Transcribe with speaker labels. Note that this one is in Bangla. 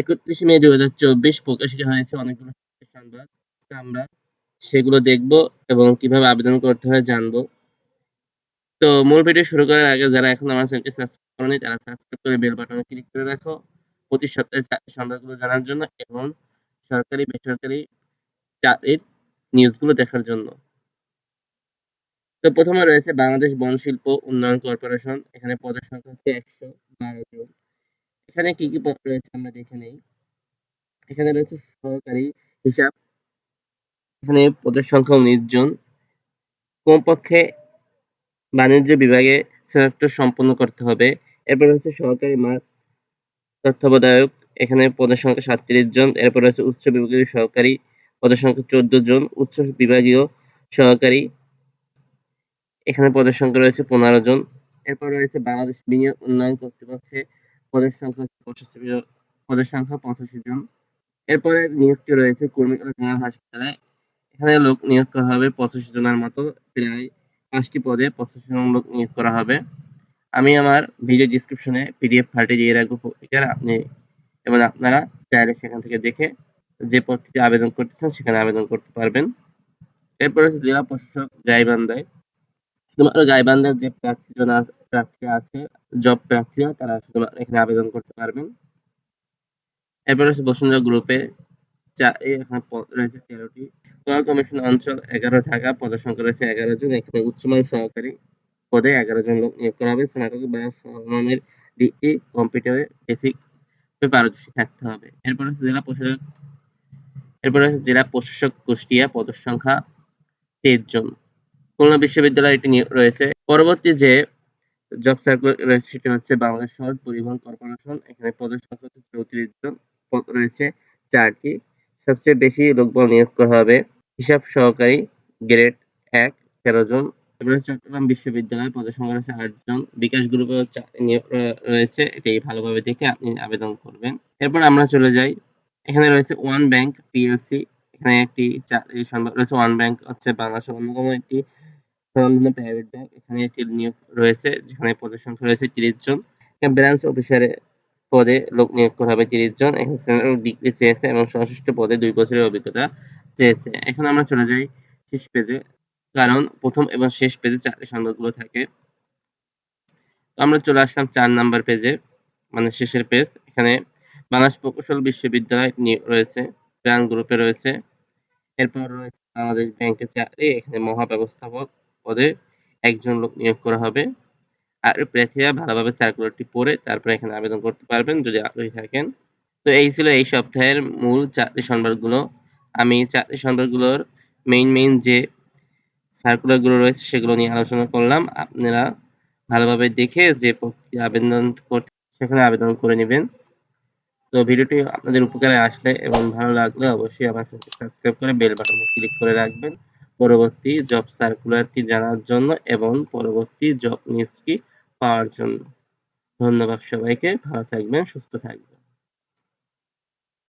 Speaker 1: একত্রিশে মে দুই হাজার চব্বিশ প্রকাশিত হয়েছে অনেকগুলো সংবাদ, আমরা সেগুলো দেখব এবং কীভাবে আবেদন করতে হয় জানব। তো মূল ভিডিও শুরু করার আগে যারা এখন আমার চ্যানেলটি সাবস্ক্রাইব করেনি, তারা সাবস্ক্রাইব করে বেল বাটনে ক্লিক করে রাখো। প্রতি সপ্তাহে সংবাদগুলো জানার জন্য এবং সরকারি, বেসরকারি চাকরির নিউজগুলো দেখার জন্য। তো প্রথমে রয়েছে বাংলাদেশ বন শিল্প উন্নয়ন কর্পোরেশন। এখানে পদের সংখ্যা হচ্ছে একশো বারো জন। এখানে কি কি পদ রয়েছে আমরা দেখে নেই। এখানে রয়েছে সহকারী হিসাব। এখানে পদের সংখ্যা উনিশ জন। কমপক্ষে বাণিজ্য বিভাগে স্নাতক সম্পন্ন করতে হবে। এরপর হচ্ছে সহকারী মাঠ তত্ত্বাবধায়ক। এখানে পদের সংখ্যা সাতত্রিশ জন। এরপর রয়েছে উচ্চ বিভাগীয় সহকারী। পদের সংখ্যা চোদ্দ জন। উচ্চ বিভাগীয় সহকারী। এখানে পদের সংখ্যা রয়েছে পনেরো জন। এরপর রয়েছে বাংলাদেশ বিনিয়োগ উন্নয়ন কর্তৃপক্ষে পদের সংখ্যা পঁচাশি পদের সংখ্যা পঁচাশি জন। এরপরে নিয়োগটি রয়েছে কর্মীকলা জেনারেল হাসপাতালে। এখানে লোক নিয়োগ করা হবে পঁচাশি জনের মতো, প্রায় পাঁচটি পদে পঁচাশি জন লোক নিয়োগ করা হবে। আমি আমার ভিডিও ডিসক্রিপশনে পিডিএফ ফাইলটি দিয়ে রাখব আপনি এবং আপনারা চাইলে সেখান থেকে দেখে যে পদটিতে আবেদন করতেছেন সেখানে আবেদন করতে পারবেন। এরপর জেলা প্রশাসক গাইবান্ধায়। শুধুমাত্র গাইবান্ধার যে প্রার্থীজন প্রার্থী আছে জব প্রার্থীরা তারা এখানে আবেদন করতে পারবেন। এরপর হচ্ছে বসুন্ধরা গ্রুপে এখানে রয়েছে তেরোটি। কমিশন অঞ্চল, এগারো রয়েছে এগারো জন, এখানে উচ্চমান সহকারী পদে এগারো জন লোক নিয়োগ করা হবে। স্নাতক কম্পিউটারে বেসিক পারদর্শী থাকতে হবে। এরপর জেলা প্রশাসক, এরপর হচ্ছে জেলা প্রশাসক কুষ্টিয়া পদের সংখ্যা তেইশ জন। খুলনা বিশ্ববিদ্যালয়ে এটি রয়েছে। পরবর্তী যে জব সার্কুলার সেটি হচ্ছে বাংলাদেশ শহর, পরিবহন কর্পোরেশন, এখানে পদের সংখ্যা হচ্ছে চৌত্রিশ জন পদ রয়েছে, চারটি। সবচেয়ে বেশি লোকবল নিয়োগ করা হবে, হিসাব সহকারী গ্রেড এক, তেরো জন। এবারে চট্টগ্রাম বিশ্ববিদ্যালয় পদের সংখ্যা রয়েছে আটজন বিকাশ গ্রুপে নিয়োগ রয়েছে এটি ভালোভাবে দেখে আপনি আবেদন করবেন। এরপর আমরা চলে যাই। এখানে রয়েছে ওয়ান ব্যাংক পিএলসি, এখানে একটি রয়েছে ওয়ান ব্যাংক, হচ্ছে বাংলাদেশের অন্যতম একটি স্বনামধন্য প্রাইভেট ব্যাংক এখানে একটি নিয়োগ রয়েছে, যেখানে পদের সংখ্যা রয়েছে তিরিশ জন। ব্রাঞ্চ অফিসারে পদে লোক নিয়োগ করা হবে তিরিশ জন। এখানে ডিগ্রি চেয়েছে এবং সংশ্লিষ্ট পদে দুই বছরের অভিজ্ঞতা চেয়েছে। এখন আমরা চলে যাই শেষ পেজে কারণ প্রথম এবং শেষ পেজে চাকরি সংবাদগুলো থাকে। আমরা চলে আসলাম চার নাম্বার পেজে মানে শেষের পেজ এখানে বাংলাদেশ প্রকৌশল বিশ্ববিদ্যালয় রয়েছে প্রাণ গ্রুপে রয়েছে। এরপর রয়েছে বাংলাদেশ ব্যাংকের চাকরি, এখানে মহাব্যবস্থাপক। পদে একজন লোক নিয়োগ করা হবে। আর প্রার্থীরা ভালোভাবে সার্কুলারটি পড়ে তারপরে এখানে আবেদন করতে পারবেন যদি আগ্রহী থাকেন। তো এই ছিল এই সপ্তাহের মূল চাকরি সংবাদগুলো আমি চাকরি সংবাদগুলোর মেইন মেইন যে সার্কুলারগুলো রয়েছে সেগুলো নিয়ে আলোচনা করলাম। আপনারা ভালোভাবে দেখে যে আবেদন করতে সেখানে আবেদন করে নেবেন। তো ভিডিওটি আপনাদের উপকারে আসলে এবং ভালো লাগলে অবশ্যই আমার সাবস্ক্রাইব করে বেল বাটনে ক্লিক করে রাখবেন। পরবর্তী জব সার্কুলারটি জানার জন্য এবং পরবর্তী জব নিউজটি পাওয়ার জন্য। ধন্যবাদ সবাইকে, ভালো থাকবেন, সুস্থ থাকবেন।